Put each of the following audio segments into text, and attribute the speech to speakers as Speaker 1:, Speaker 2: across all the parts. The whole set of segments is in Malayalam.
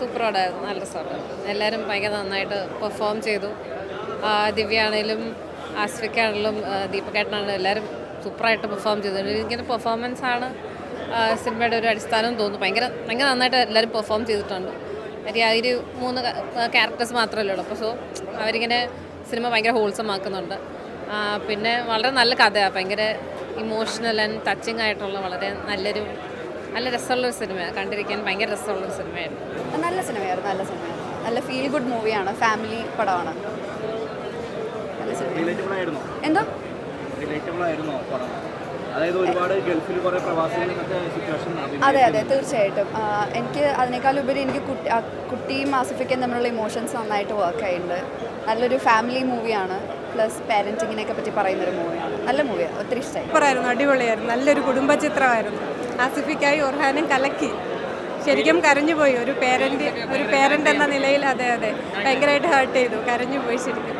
Speaker 1: സൂപ്പർ പടമായിരുന്നു നല്ല രസമുണ്ട് എല്ലാവരും ഭയങ്കര നന്നായിട്ട് പെർഫോം ചെയ്തു. ദിവ്യാണേലും ആസ്ഫിക്കാണെങ്കിലും ദീപക്കേട്ടനാണെങ്കിലും എല്ലാവരും സൂപ്പറായിട്ട് പെർഫോം ചെയ്തു. ഇങ്ങനെ പെർഫോമൻസ് ആണ് സിനിമയുടെ ഒരു അടിസ്ഥാനം തോന്നുന്നു. ഭയങ്കര ഭയങ്കര നന്നായിട്ട് എല്ലാവരും പെർഫോം ചെയ്തിട്ടുണ്ട്. കാര്യം ആ ഒരു മൂന്ന് ക്യാരക്ടേഴ്സ് മാത്രമല്ലേ ഉള്ളൂ. അപ്പോൾ സോ അവരിങ്ങനെ സിനിമ ഭയങ്കര ഹോൾസം ആക്കുന്നുണ്ട്. പിന്നെ വളരെ നല്ല കഥയാണ് ഭയങ്കര ഇമോഷണൽ ആൻഡ് ടച്ചിങ് ആയിട്ടുള്ള വളരെ നല്ലൊരു നല്ല രസമുള്ളൊരു സിനിമ കണ്ടിരിക്കാൻ ഭയങ്കര രസമുള്ളൊരു സിനിമയായിരുന്നു.
Speaker 2: നല്ല സിനിമയായിരുന്നു നല്ല സിനിമയായിരുന്നു. നല്ല ഫീൽ ഗുഡ് മൂവിയാണ് ഫാമിലി പടമാണ്. നല്ല സിനിമ എന്തോ? അതെ അതെ തീർച്ചയായിട്ടും. എനിക്ക് അതിനേക്കാളുപരി എനിക്ക് കുട്ടി കുട്ടിയും ആസിഫിക്കും തമ്മിലുള്ള ഇമോഷൻസ് നന്നായിട്ട് വർക്ക് ആയിട്ടുണ്ട്. നല്ലൊരു ഫാമിലി മൂവിയാണ് പ്ലസ് പാരന്റിങ്ങിനെയൊക്കെ പറ്റി പറയുന്നൊരു മൂവിയാണ് നല്ല മൂവിയാണ് ഒത്തിരി ഇഷ്ടമായി
Speaker 3: സൂപ്പറായിരുന്നു അടിപൊളിയായിരുന്നു. നല്ലൊരു കുടുംബ ചിത്രമായിരുന്നു ആസിഫിക്കായി ഒർഹാനും കലക്കി. ശരിക്കും കരഞ്ഞുപോയി ഒരു പേരന്റ് ഒരു പേരന്റ് എന്ന നിലയിൽ അതെ അതെ. ഭയങ്കരമായിട്ട് ഹേർട്ട് ചെയ്തു. കരഞ്ഞുപോയി ശരിക്കും.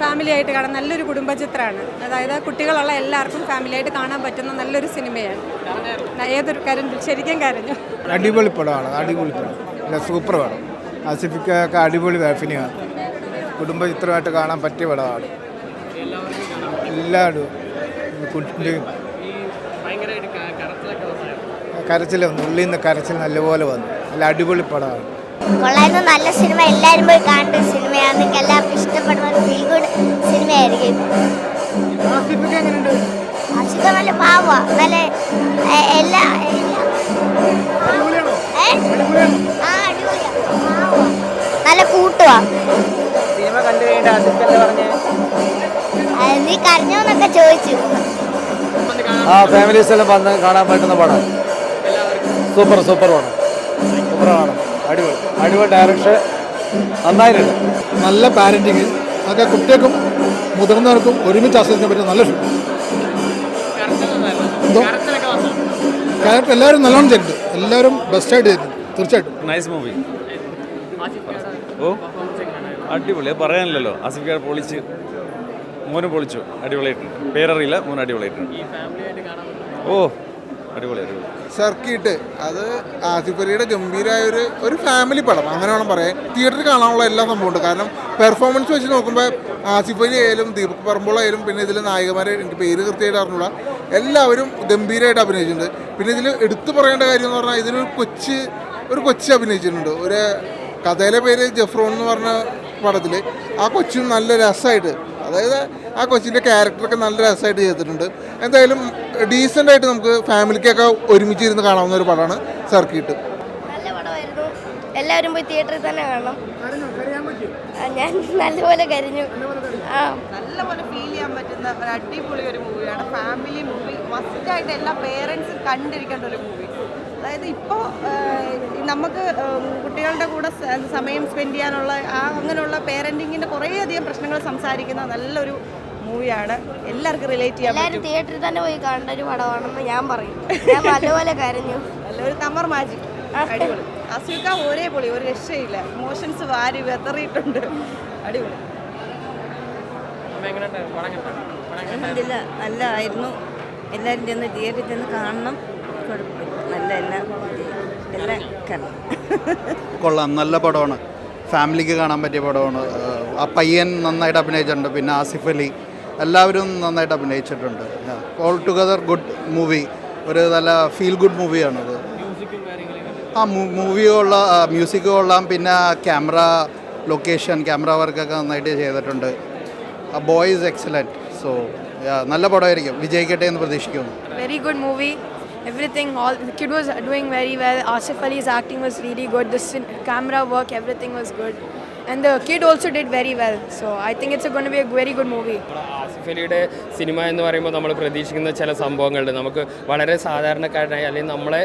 Speaker 3: ഫാമിലി ആയിട്ട് കാണാൻ നല്ലൊരു കുടുംബചിത്രമാണ്. അതായത് കുട്ടികളുള്ള എല്ലാവർക്കും ഫാമിലി ആയിട്ട് കാണാൻ പറ്റുന്ന നല്ലൊരു സിനിമയാണ്. ന- ഏതൊരു കരഞ്ഞു ശരിക്കും കരഞ്ഞു.
Speaker 4: അടിപൊളി പടമാണ് അടിപൊളി പടം. സൂപ്പർ പടം. ആസിഫിക്കൊക്കെ അടിപൊളി ഫിനിമാണ് കുടുംബചിത്രമായിട്ട് കാണാൻ പറ്റിയ പടമാണ്. എല്ലാവരും കുട്ടിന്റെയും കരച്ചിൽ വന്നു ഉള്ളിൽ നിന്ന് കരച്ചിൽ നല്ലപോലെ വന്നു. നല്ല അടിപൊളി പടമാണ്.
Speaker 5: കൊള്ളായിരുന്നു നല്ല സിനിമ നല്ല കൂട്ടുവാ
Speaker 6: സിനിമ കണ്ടു കഴിഞ്ഞിട്ട് ആസിഫല്ലേ പറഞ്ഞേ?
Speaker 5: അത് നീ കരഞ്ഞോന്നൊക്കെ ചോദിച്ചു.
Speaker 7: ആ ഫാമിലീസ് എല്ലാം വന്ന് കാണാൻ പറ്റുന്ന പടം. സൂപ്പർ സൂപ്പർ പടം. സൂപ്പർ പടം അടിപൊളി. അടിപൊളി ഡയറക്ഷൻ നന്നായിട്ടുണ്ട്.
Speaker 4: നല്ല പാരന്റിങ് അതൊക്കെ കുട്ടികൾക്കും മുതിർന്നവർക്കും ഒരുമിച്ച് ആസ്വദിക്കാൻ പറ്റുന്ന നല്ല എന്തോ? ക്യാരക്ടർ എല്ലാവരും നല്ലോണം ചെയ്തിട്ടുണ്ട്. എല്ലാവരും ബെസ്റ്റായിട്ട് ചെയ്തിട്ടുണ്ട്. തീർച്ചയായിട്ടും.
Speaker 8: നൈസ് മൂവി ഓ? അടിപൊളി. അത് പറയാനില്ലല്ലോ. ആസിഫിക്കാർ പൊളിച്ച് മോനും പൊളിച്ചു. അടിപൊളിയായിട്ടുണ്ട്. പേരറിയില്ല മോൻ അടിപൊളിയായിട്ടുണ്ട്. ഓ അടിപൊളി അടിപൊളി.
Speaker 4: സർക്കിട്ട്. അത് ആസിഫ് അലിയുടെ ഗംഭീരമായ ഒരു ഒരു ഫാമിലി പടം. അങ്ങനെ വേണം പറയാൻ. തിയേറ്ററിൽ കാണാനുള്ള എല്ലാ സംഭവമുണ്ട് കാരണം പെർഫോമൻസ് വെച്ച് നോക്കുമ്പോൾ ആസിഫ് അലി ആയാലും ദീപക് പറമ്പോളായാലും പിന്നെ ഇതിലെ നായകന്മാരെ എനിക്ക് പേര് കൃത്യമായിട്ട് അറിഞ്ഞൂടാ. എല്ലാവരും ഗംഭീരമായിട്ട് അഭിനയിച്ചിട്ടുണ്ട്. പിന്നെ ഇതിൽ എടുത്തു പറയേണ്ട കാര്യം എന്ന് പറഞ്ഞാൽ ഇതിലൊരു കൊച്ച് ഒരു കൊച്ച് അഭിനയിച്ചിട്ടുണ്ട്. ഒരു കഥയിലെ പേര് ജഫ്രോൺ എന്ന് പറഞ്ഞ പടത്തിൽ ആ കൊച്ചിന് നല്ല രസമായിട്ട് അതായത് ആ കൊച്ചിന്റെ ക്യാരക്ടറൊക്കെ നല്ല രസമായിട്ട് ചെയ്തിട്ടുണ്ട്. എന്തായാലും ഡീസന്റ് ആയിട്ട് നമുക്ക് ഫാമിലിക്കൊക്കെ ഒരുമിച്ച് ഇരുന്ന് കാണാവുന്ന ഒരു പടമാണ് സർക്കിട്ട്.
Speaker 5: നല്ല പടമായിരുന്നു. എല്ലാവരും പോയി തിയേറ്ററിൽ തന്നെ കാണണം. ഞാൻ നല്ലപോലെ കരിഞ്ഞു. ആ.
Speaker 3: നല്ലപോലെ ഫീൽ ചെയ്യാൻ പറ്റുന്ന ഒരു അടിപൊളി ഒരു മൂവിയാണ് ഫാമിലി മൂവി മസ്റ്റായിട്ട് എല്ലാ പേരൻസും കണ്ടിരിക്കേണ്ട ഒരു മൂവി അതായത് ഇപ്പോൾ നമുക്ക് കുട്ടികളുടെ കൂടെ സമയം സ്പെൻഡ് ചെയ്യാനുള്ള ആ അങ്ങനെയുള്ള പേരന്റിങ്ങിന്റെ കുറേയധികം പ്രശ്നങ്ങൾ സംസാരിക്കുന്ന നല്ലൊരു മൂവിയാണ്. എല്ലാവർക്കും റിലേറ്റ് ചെയ്യാൻ
Speaker 5: എല്ലാവരും
Speaker 3: പറ്റും.
Speaker 5: തിയേറ്ററിൽ തന്നെ പോയി കാണേണ്ട ഒരു പടമാണെന്ന് ഞാൻ പറയും. ഞാൻ നല്ലപോലെ കരഞ്ഞു.
Speaker 3: നല്ലൊരു തമർ മാജിക്. അടിപൊളി. അസുഖ ഒരേ പൊളി ഒരു രക്ഷയില്ല. ഇമോഷൻസ് വാരി വെതറിയിട്ടുണ്ട്. അടിപൊളി.
Speaker 9: നല്ലതായിരുന്നു. എല്ലാവരും ചെന്ന് തിയേറ്ററിൽ ചെന്ന് കാണണം. കുഴപ്പമില്ല. എല്ലാം
Speaker 7: കൊള്ളാം. നല്ല പടമാണ്. ഫാമിലിക്ക് കാണാൻ പറ്റിയ പടമാണ്. ആ പയ്യൻ നന്നായിട്ട് അഭിനയിച്ചിട്ടുണ്ട്. പിന്നെ ആസിഫ് അലി. എല്ലാവരും നന്നായിട്ട് അഭിനയിച്ചിട്ടുണ്ട്. ഓൾ ടുഗദർ ഗുഡ് മൂവി ഒരു നല്ല ഫീൽ ഗുഡ് മൂവിയാണത് ആ മൂവി ഉള്ള മ്യൂസിക് കൊള്ളാം. പിന്നെ ക്യാമറ ലൊക്കേഷൻ ക്യാമറ വർക്കൊക്കെ നന്നായിട്ട് ചെയ്തിട്ടുണ്ട്. ആ ബോയ് ഇസ് എക്സലന്റ് സോ നല്ല പടമായിരിക്കും. വിജയിക്കട്ടെ എന്ന് പ്രതീക്ഷിക്കുന്നു.
Speaker 3: Very good movie. Everything, all the kid was doing very well. Asif Ali's acting was really good. The camera work, everything was good. The kid also did very well. So I think it's going to be a very good movie.
Speaker 10: Asif അലിയുടെ സിനിമ എന്ന് പറയുമ്പോൾ നമ്മൾ പ്രതീക്ഷിക്കുന്ന ചില സംഭവങ്ങളുണ്ട് നമുക്ക് വളരെ സാധാരണക്കാരനായി അല്ലെങ്കിൽ നമ്മളെ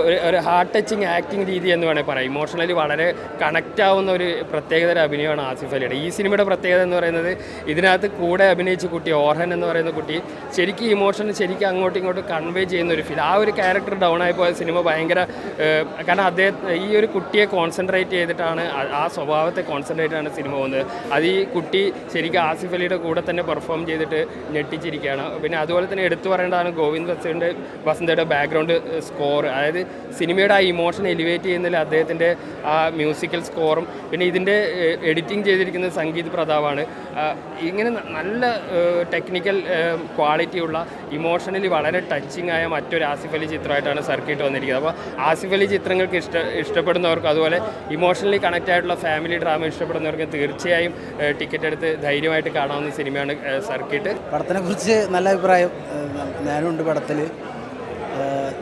Speaker 10: ഒരു ഒരു ഹാർട്ട് ടച്ചിങ് ആക്ടിങ് രീതി എന്ന് വേണേൽ പറയാം ഇമോഷണലി വളരെ കണക്റ്റ് ആവുന്ന ഒരു പ്രത്യേകത അഭിനയമാണ് ആസിഫ് അലിയുടെ ഈ സിനിമയുടെ പ്രത്യേകത എന്ന് പറയുന്നത് ഇതിനകത്ത് കൂടെ അഭിനയിച്ച കുട്ടി ഓർഹൻ എന്ന് പറയുന്ന കുട്ടി ശരിക്കും ഇമോഷൻ ശരിക്കും അങ്ങോട്ടും ഇങ്ങോട്ടും കൺവേ ചെയ്യുന്ന ഒരു ഫീൽ ആ ഒരു ക്യാരക്ടർ ഡൗൺ ആയി പോയ സിനിമ ഭയങ്കര കാരണം അദ്ദേഹം ഈ ഒരു കുട്ടിയെ കോൺസെൻട്രേറ്റ് ചെയ്തിട്ടാണ് ആ- സ്വഭാവത്തെ സ്വഭാവത്തെ കോൺസെൻട്രേറ്റ് ആണ് സിനിമ പോകുന്നത്. അത് ഈ കുട്ടി ശരിക്കും ആസിഫ് അലിയുടെ കൂടെ തന്നെ പെർഫോം ചെയ്തിട്ട് ഞെട്ടിച്ചിരിക്കുകയാണ്. പിന്നെ അതുപോലെ തന്നെ എടുത്തു പറയേണ്ടതാണ് ഗോവിന്ദ് വസന്തിന്റെ വസന്തയുടെ ബാക്ക്ഗ്രൗണ്ട് സ്കോർ അതായത് സിനിമയുടെ ആ ഇമോഷൻ എലിവേറ്റ് ചെയ്യുന്നതിൽ അദ്ദേഹത്തിന്റെ ആ മ്യൂസിക്കൽ സ്കോറും പിന്നെ ഇതിന്റെ എഡിറ്റിംഗ് ചെയ്തിരിക്കുന്ന സംഗീത് പ്രതാപാണ്. ഇങ്ങനെ നല്ല ടെക്നിക്കൽ ക്വാളിറ്റിയുള്ള ഇമോഷണലി വളരെ ടച്ചിങ് ആയ മറ്റൊരു ആസിഫ് അലി ചിത്രമായിട്ടാണ് സർക്കിട്ട് വന്നിരിക്കുന്നത്. അപ്പോൾ ആസിഫ് അലി ചിത്രങ്ങൾക്ക് ഇഷ്ട ഇഷ്ടപ്പെടുന്നവർക്ക് അതുപോലെ ഇമോഷണലി കണക്റ്റ് ആയിട്ടുള്ള ഫാമിലി ഡ്രാമ ഇഷ്ടപ്പെടുന്നവർക്ക് തീർച്ചയായും ടിക്കറ്റ് എടുത്ത് ധൈര്യമായിട്ട് കാണാവുന്ന സിനിമയാണ് സർക്കിട്ട്.
Speaker 11: പടത്തിനെ കുറിച്ച് നല്ല അഭിപ്രായം. ഞാനുണ്ട് പടത്തിൽ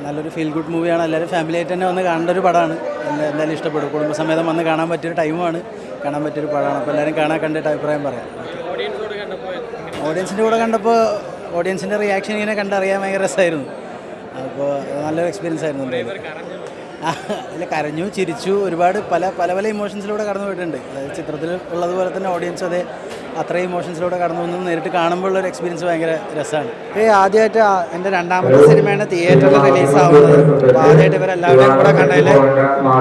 Speaker 11: നല്ലൊരു ഫീൽ ഗുഡ് മൂവിയാണ് എല്ലാവരും ഫാമിലി ആയിട്ട് തന്നെ വന്ന് കാണേണ്ട ഒരു പടമാണ് എന്തായാലും ഇഷ്ടപ്പെടും. കുടുംബസമേതം വന്ന് കാണാൻ പറ്റിയൊരു ടൈമാണ് കാണാൻ പറ്റിയൊരു പടമാണ്. അപ്പോൾ എല്ലാവരും കാണാൻ കണ്ടിട്ട് അഭിപ്രായം പറയാം. ഓഡിയൻസിന്റെ കൂടെ കണ്ടപ്പോൾ ഓഡിയൻസിന്റെ റിയാക്ഷൻ ഇങ്ങനെ കണ്ടറിയാൻ ഭയങ്കര രസമായിരുന്നു അപ്പോൾ നല്ലൊരു എക്സ്പീരിയൻസ് ആയിരുന്നു. ഇല്ല കരഞ്ഞു ചിരിച്ചു ഒരുപാട് പല പല പല ഇമോഷൻസിലൂടെ കടന്നു പോയിട്ടുണ്ട്. അതായത് ചിത്രത്തിൽ ഉള്ളതുപോലെ തന്നെ ഓഡിയൻസ് അതെ അത്രയും ഇമോഷൻസിലൂടെ കടന്നു പോകുന്നത് നേരിട്ട് കാണുമ്പോൾ ഉള്ള ഒരു എക്സ്പീരിയൻസ് ഭയങ്കര രസമാണ്. ഈ ആദ്യമായിട്ട് എന്റെ രണ്ടാമത്തെ സിനിമയാണ് തിയേറ്ററിൽ റിലീസ് ആവുന്നത്. അപ്പോൾ ആദ്യമായിട്ട് ഇവരെല്ലാവരുടെയും കൂടെ കണ്ടതിൽ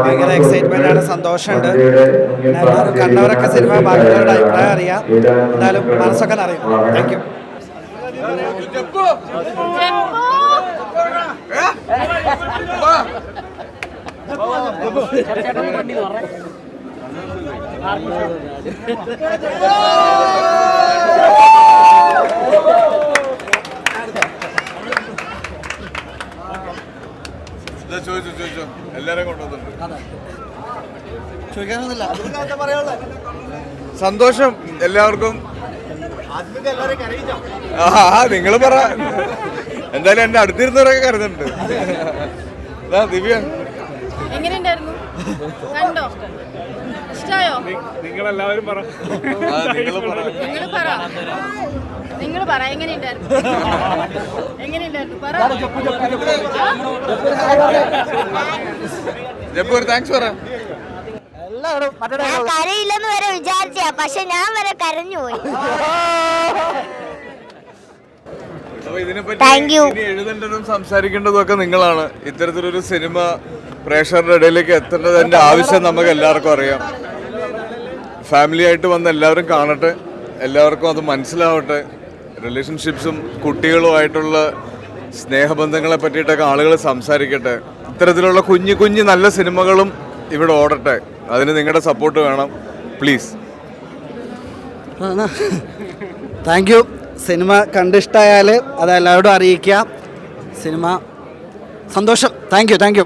Speaker 11: ഭയങ്കര എക്സൈറ്റ്മെന്റ് ആണ് സന്തോഷമുണ്ട്. പിന്നെ എല്ലാവരും കണ്ടവരൊക്കെ സിനിമ ബാക്കിയുള്ളവരുടെ അഭിപ്രായം അറിയാം. എന്തായാലും മനസ്സൊക്കെ അറിയാം താങ്ക് യു
Speaker 12: ചോദിച്ചു ചോദിച്ചു. എല്ലാരും കൊണ്ടുവന്നിട്ടുണ്ട്. സന്തോഷം എല്ലാവർക്കും. ആ നിങ്ങൾ പറ. എന്തായാലും എന്റെ അടുത്തിരുന്നവരൊക്കെ കരുതുന്നുണ്ട് ദാ ദിവ്യ.
Speaker 5: എങ്ങനെയുണ്ടായിരുന്നു കണ്ടോ? ഇഷ്ടായോ?
Speaker 8: നിങ്ങളെല്ലാവരും പറ.
Speaker 12: ആ നിങ്ങൾ പറ.
Speaker 5: നിങ്ങൾ പറ. എങ്ങനെയുണ്ടായിരുന്നു? എങ്ങനെയുണ്ടായിരുന്നു? പറ.
Speaker 12: താങ്ക്സ് പറ.
Speaker 5: ഞാൻ കരയില്ലെന്ന് വരെ വിചാരിച്ച പക്ഷെ ഞാൻ വരെ കരഞ്ഞു പോയി
Speaker 12: ഇതിനെപ്പറ്റി എഴുതേണ്ടതും സംസാരിക്കേണ്ടതും ഒക്കെ നിങ്ങളാണ്. ഇത്തരത്തിലൊരു സിനിമ പ്രേക്ഷകരുടെ ഇടയിലേക്ക് എത്തേണ്ടതിന്റെ ആവശ്യം നമുക്ക് എല്ലാവർക്കും അറിയാം. ഫാമിലി ആയിട്ട് വന്ന് എല്ലാവരും കാണട്ടെ. എല്ലാവർക്കും അത് മനസ്സിലാവട്ടെ. റിലേഷൻഷിപ്സും കുട്ടികളുമായിട്ടുള്ള സ്നേഹബന്ധങ്ങളെ പറ്റിയിട്ടൊക്കെ ആളുകൾ സംസാരിക്കട്ടെ. ഇത്തരത്തിലുള്ള കുഞ്ഞു കുഞ്ഞു നല്ല സിനിമകളും ഇവിടെ ഓടട്ടെ. അതിന് നിങ്ങളുടെ സപ്പോർട്ട് വേണം. പ്ലീസ്
Speaker 11: താങ്ക് യു സിനിമ കണ്ടിഷ്ടായാൽ അത് എല്ലാവരോടും അറിയിക്കുക സിനിമ സന്തോഷം. Thank you thank you